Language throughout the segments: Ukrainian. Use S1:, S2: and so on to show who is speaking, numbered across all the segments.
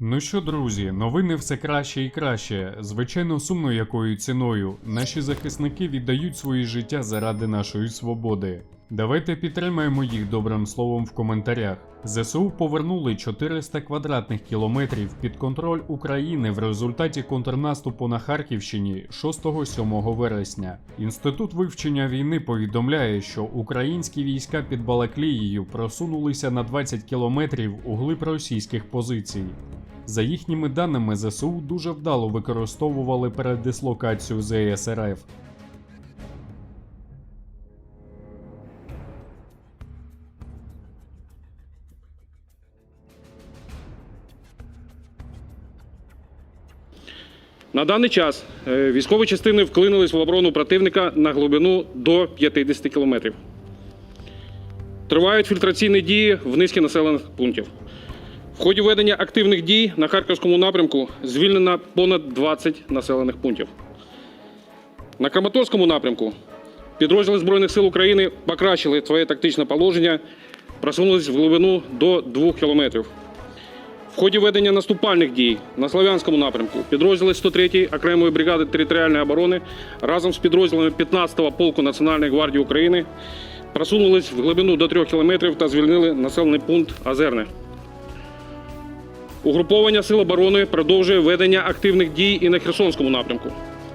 S1: Ну що, друзі, новини все краще і краще. Звичайно, сумно якою ціною. Наші захисники віддають свої життя заради нашої свободи. Давайте підтримаємо їх добрим словом в коментарях. ЗСУ повернули 400 квадратних кілометрів під контроль України в результаті контрнаступу на Харківщині 6-7 вересня. Інститут вивчення війни повідомляє, що українські війська під Балаклією просунулися на 20 кілометрів у глиб російських позицій. За їхніми даними, ЗСУ дуже вдало використовували передислокацію ЗСРФ.
S2: На даний час е, військові частини вклинились в оборону противника на глибину до 50 кілометрів. Тривають фільтраційні дії в низки населених пунктів. В ході ведення активних дій на Харківському напрямку звільнено понад 20 населених пунктів. На Краматорському напрямку підрозділи Збройних сил України покращили своє тактичне положення, просунулись в глибину до 2 кілометрів. В ході ведення наступальних дій на Слов'янському напрямку підрозділи 103-ї окремої бригади територіальної оборони разом з підрозділами 15-го полку Національної гвардії України просунулись в глибину до 3 кілометрів та звільнили населений пункт Азерне. Угруповання Сил оборони продовжує ведення активних дій і на Херсонському напрямку.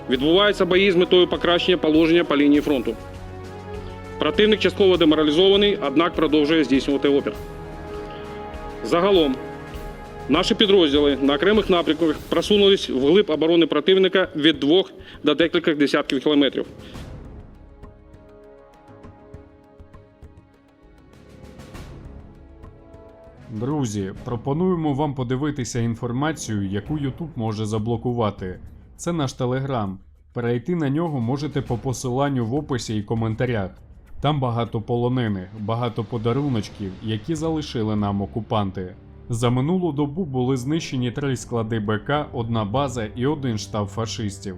S2: Відбуваються бої з метою покращення положення по лінії фронту. Противник частково деморалізований, однак продовжує здійснювати опір. Загалом Наші підрозділи на окремих напрямках просунулись вглиб оборони противника від двох до декількох десятків кілометрів.
S1: Друзі, пропонуємо вам подивитися інформацію, яку YouTube може заблокувати. Це наш Телеграм. Перейти на нього можете по посиланню в описі і коментарях. Там багато полонених, багато подаруночків, які залишили нам окупанти. За минулу добу були знищені три склади БК, одна база і один штаб фашистів.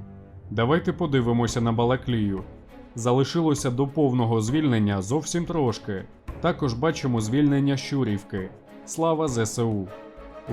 S1: Давайте подивимося на Балаклію. Залишилося до повного звільнення зовсім трошки. Також бачимо звільнення Щурівки. Слава ЗСУ!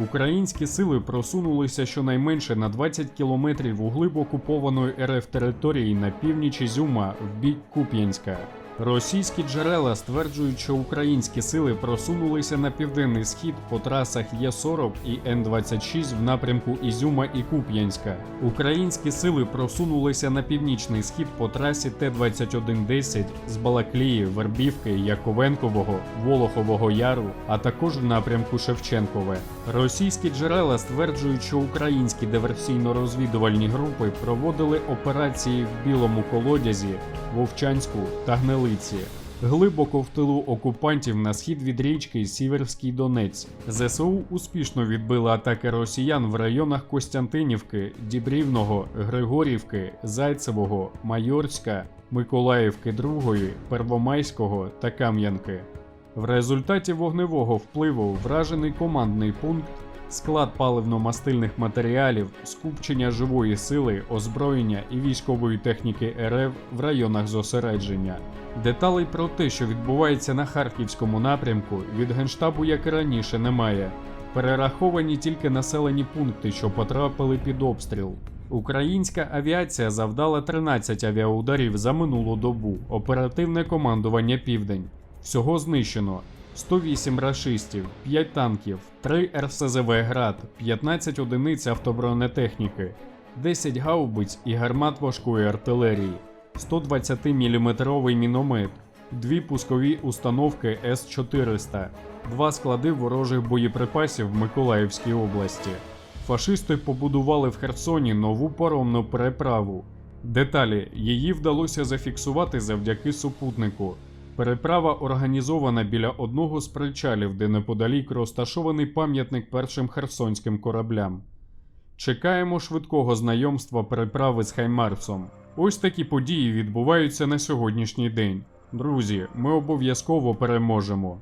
S1: Українські сили просунулися щонайменше на 20 кілометрів у глиб окупованої РФ території на північ Ізюма в бік Куп'янська. Російські джерела стверджують, що українські сили просунулися на південний схід по трасах Є40 і Н-26 в напрямку Ізюма і Куп'янська. Українські сили просунулися на північний схід по трасі Т-2110 з Балаклії, Вербівки, Яковенкового, Волохового Яру, а також в напрямку Шевченкове. Російські джерела стверджують, що українські диверсійно-розвідувальні групи проводили операції в Білому колодязі, Вовчанську та Гнилиці. Глибоко в тилу окупантів на схід від річки Сіверський Донець. ЗСУ успішно відбили атаки росіян в районах Костянтинівки, Дібрівного, Григорівки, Зайцевого, Майорська, Миколаївки Другої, Первомайського та Кам'янки. В результаті вогневого впливу вражений командний пункт, склад паливно-мастильних матеріалів, скупчення живої сили, озброєння і військової техніки РФ в районах зосередження. Деталей про те, що відбувається на харківському напрямку, від генштабу, як і раніше, немає. Перераховані тільки населені пункти, що потрапили під обстріл. Українська авіація завдала 13 авіаударів за минулу добу. Оперативне командування Південь. Всього знищено 108 рашистів, 5 танків, 3 РСЗВ град, 15 одиниць автобронетехніки, 10 гаубиць і гармат важкої артилерії, 120-мм міномет, дві пускові установки С-400, два склади ворожих боєприпасів в Миколаївській області. Фашисти побудували в Херсоні нову паромну переправу. Деталі її вдалося зафіксувати завдяки супутнику. Переправа організована біля одного з причалів, де неподалік розташований пам'ятник першим херсонським кораблям. Чекаємо швидкого знайомства переправи з Хаймарсом. Ось такі події відбуваються на сьогоднішній день. Друзі, ми обов'язково переможемо.